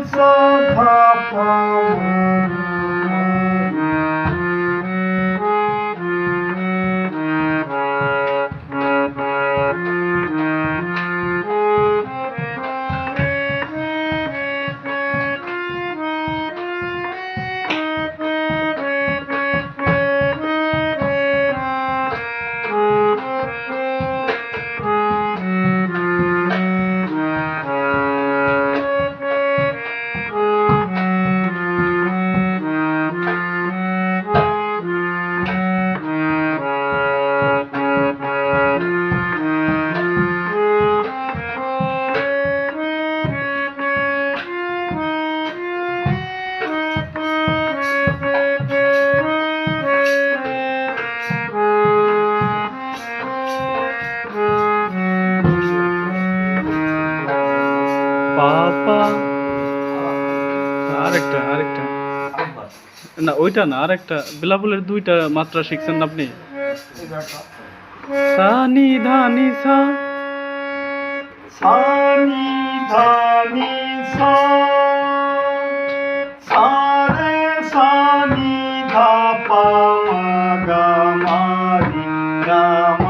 once upon a পাপা আরেকটা আরেকটা না ওইটা না আরেকটা বিলাবুলের দুইটা মাত্রা শিখছেন না আপনি সানি ধানি সা সানি ধানি সা সারে সানি ধা পা গা মা